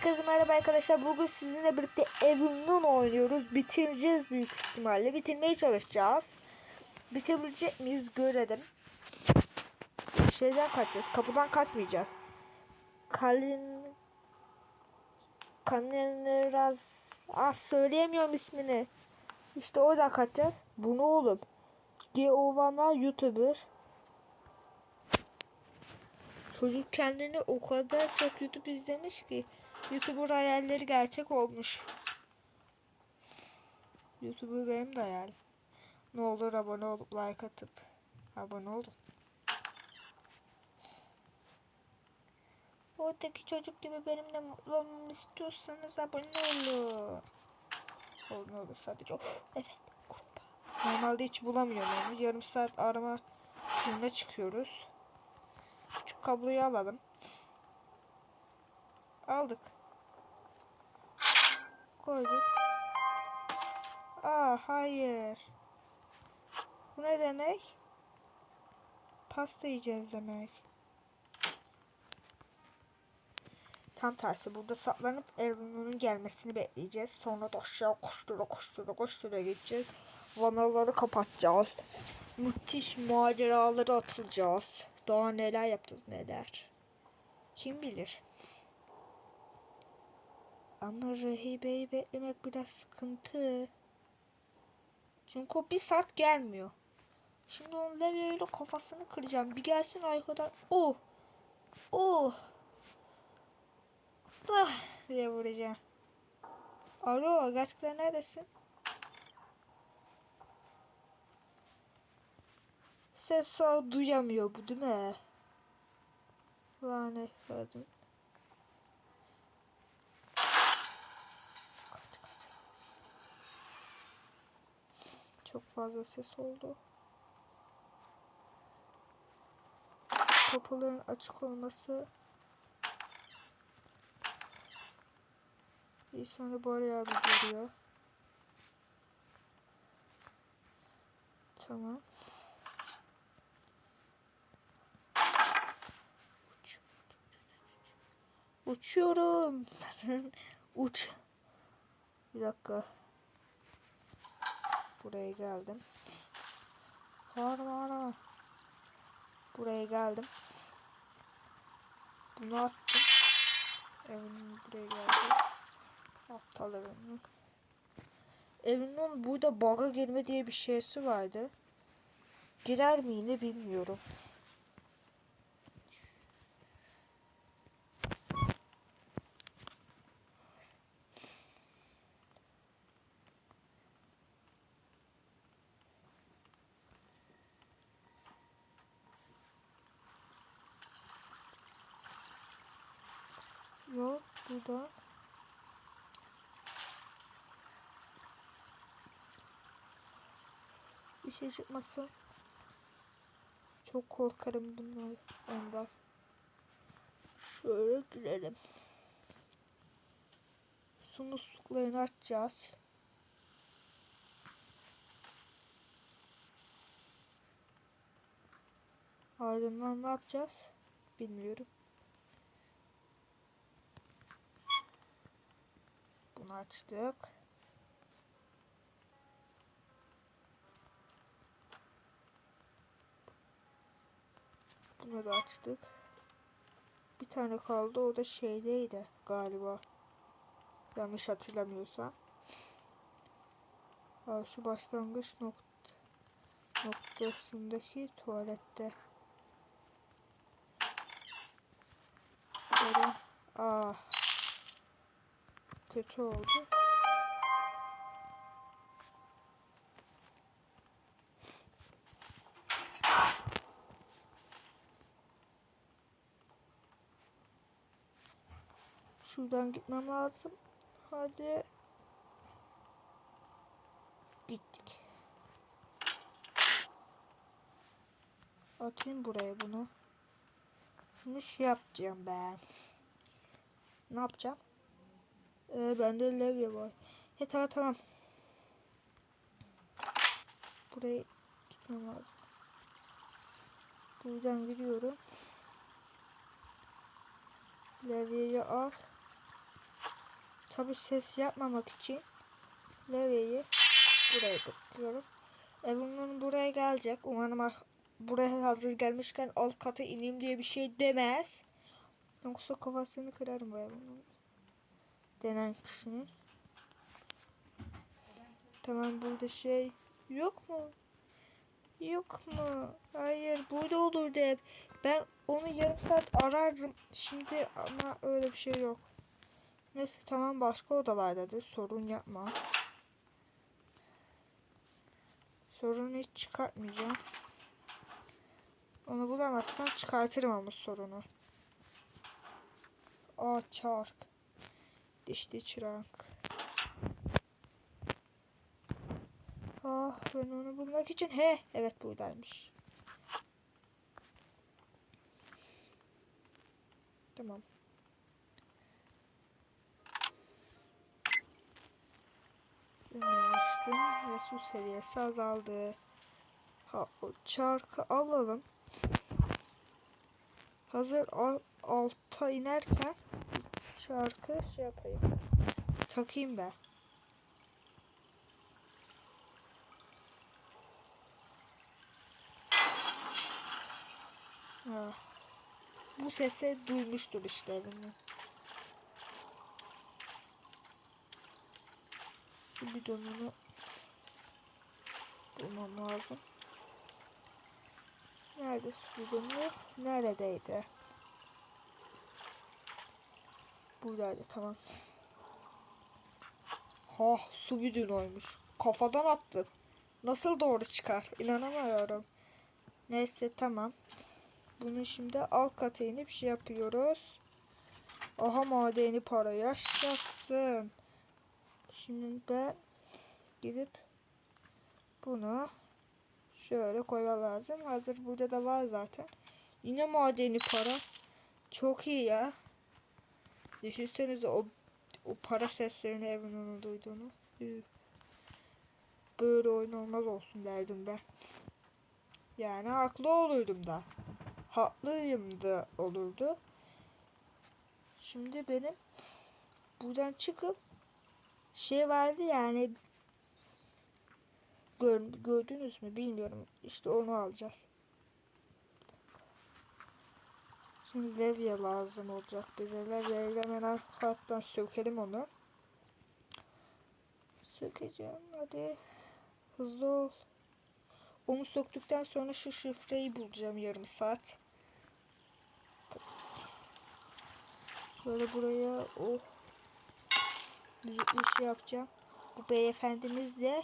Herkese merhaba arkadaşlar. Bugün sizinle birlikte Evrim'den oynuyoruz. Bitireceğiz büyük ihtimalle. Bitirmeye çalışacağız. Bitirebilecek miyiz görelim. Şeyden kaçacağız. Kapıdan kaçmayacağız. Kalin... Kanineraz... Ah söyleyemiyorum ismini. İşte oradan kaçacağız. Bu ne oğlum? Geovana YouTuber. Çocuk kendini o kadar çok YouTube izlemiş ki YouTuber hayalleri gerçek olmuş. YouTuber benim de hayalim. Ne olur abone olup like atıp abone olun. Oradaki çocuk gibi benimle mutlu olmamı istiyorsanız abone olun. Olur olur sadece. Oh, evet kurbağa. Normalde hiç bulamıyorum yani. Yarım saat arama turuna çıkıyoruz. Küçük kabloyu alalım. Aldık. Koyduk. Aa hayır. Bu ne demek? Pasta yiyeceğiz demek. Tam tersi burada saklanıp Evrim'in gelmesini bekleyeceğiz. Sonra da aşağı koştura koştura koştura gideceğiz. Vanaları kapatacağız. Müthiş maceraları atılacağız. Daha neler yapacağız neler. Kim bilir. Ama rahibeyi beklemek biraz sıkıntı. Çünkü o bir saat gelmiyor. Şimdi onun levyeyle kafasını kıracağım. Bir gelsin arkadan. Oh. Oh. Ah diye vuracağım. Alo gerçekten neredesin? Ses sağ duyamıyor bu değil mi? Lanet kadın. Çok fazla ses oldu. Kapıların açık olması sonra buraya bir geliyor. Tamam. Uç. Uçuyorum. Uç. Bir dakika. Buraya geldim. Harmana. Buraya geldim. Bunu attım. Evin buraya geldi. Aptal evinin. Evinin burada baga girme diye bir şeysi vardı. Girer mi yine bilmiyorum. Yok burada. Bir şey çıkmasın. Çok korkarım bunlar ondan. Şöyle girelim. Su musluklarını açacağız. Ardından ne yapacağız? Bilmiyorum. Bunu açtık. Bunu da açtık. Bir tane kaldı. O da şeydeydi galiba. Yanlış hatırlamıyorsam. Aa, şu başlangıç nokta noktasındaki tuvalette. Böyle, ah. Kötü oldu. Şuradan gitmem lazım. Hadi. Gittik. Atayım buraya bunu. Şunu şey yapacağım ben. Ne yapacağım? Ee, bende levye var. He tamam. Buraya gitmem lazım. Buradan gidiyorum. Levyeyi al. Tabi ses yapmamak için levyeyi buraya bırakıyorum. Evimin buraya gelecek. Umarım ah- buraya hazır gelmişken alt kata ineyim diye bir şey demez. Yoksa kafasını kırarım bu evin. Denen kişinin. Tamam burada şey yok mu? Yok mu? Hayır burada olurdu hep. Ben onu yarım saat ararım. Şimdi ama öyle bir şey yok. Neyse tamam başka odalardadır. Sorun yapma. Sorunu hiç çıkartmayacağım. Onu bulamazsam çıkartırım ama sorunu. Aa çark. Dişli çırak. Ah ben onu bulmak için he evet buradaymış. Tamam. Açtım ve su seviyesi azaldı. Ha, o çarkı alalım. Hazır al, alta inerken çarkı şey yapayım. Takayım ben. Ah. Bu sese duymuştur işte evini. Şu bidonunu bulmam lazım. Nerede su bidonu? Neredeydi? Buradaydı tamam. Ha su bidonuymuş. Kafadan attım. Nasıl doğru çıkar? İnanamıyorum. Neyse tamam. Bunu şimdi alt kata inip şey yapıyoruz. Aha madeni para yaşasın. Şimdi ben gidip bunu şöyle koyma lazım. Hazır burada da var zaten. Yine madeni para. Çok iyi ya. Düşünsenize o o para seslerini evin onu duyduğunu. Üh. Böyle oyun olmaz olsun derdim ben. Yani haklı olurdum da. Haklıyım da olurdu. Şimdi benim buradan çıkıp şey vardı yani gör, gördünüz mü bilmiyorum. İşte onu alacağız. Şimdi levye lazım olacak bize. Levyeyle hemen arka kattan sökelim onu. Sökeceğim hadi. Hızlı ol. Onu söktükten sonra şu şifreyi bulacağım yarım saat. Sonra buraya o müzikli şey yapacağım. Bu beyefendimiz de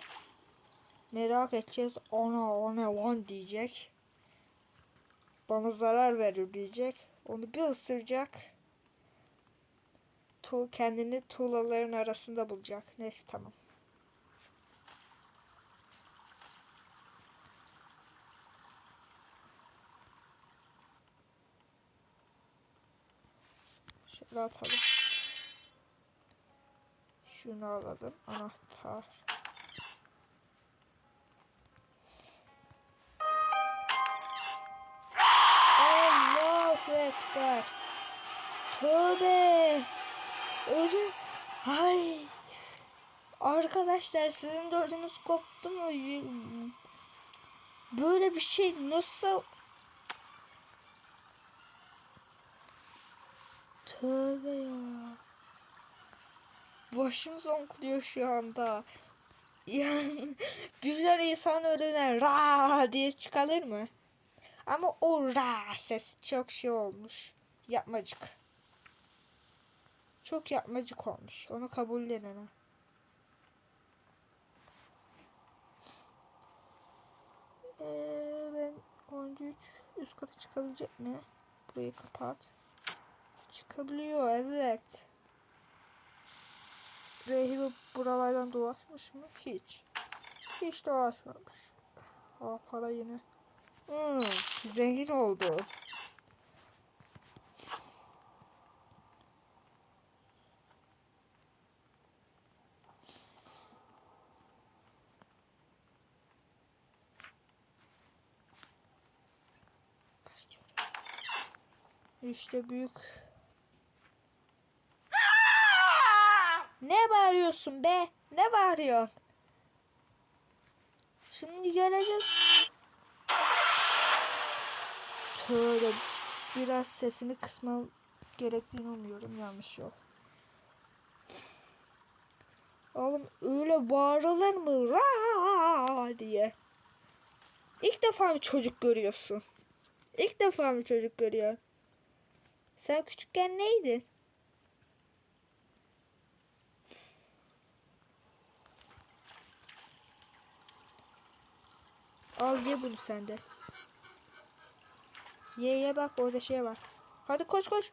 merak edeceğiz. Ana ana lan diyecek. Bana zarar verir diyecek. Onu bir ısıracak. Tu kendini tuğlaların arasında bulacak. Neyse tamam. Şöyle atalım. Şunu alalım. Anahtar. Ekber. Tövbe. Ödüm. Ay. Arkadaşlar sizin de ödünüz koptu mu? Böyle bir şey nasıl Tövbe ya. Başım zonkluyor şu anda. Yani birden insan ölüne ra diye çıkarır mı? Ama o ra çok şey olmuş. Yapmacık. Çok yapmacık olmuş. Onu kabullenemem. Ee, ben 13 üst kata çıkabilecek mi? Burayı kapat. Çıkabiliyor evet. Rehibi buralardan dolaşmış mı? Hiç. Hiç dolaşmamış. Aa para yine. Hmm, zengin oldu. İşte büyük Ne? Bağırıyorsun be? Ne bağırıyorsun? Şimdi geleceğiz. Tövbe. Biraz sesini kısmam gerektiğini umuyorum. Yanlış yok. Oğlum öyle bağırılır mı? Ra diye. İlk defa mı çocuk görüyorsun? İlk defa mı çocuk görüyor? Sen küçükken neydin? Al ye bunu sen de. Ye ye bak orada şey var. Hadi koş koş.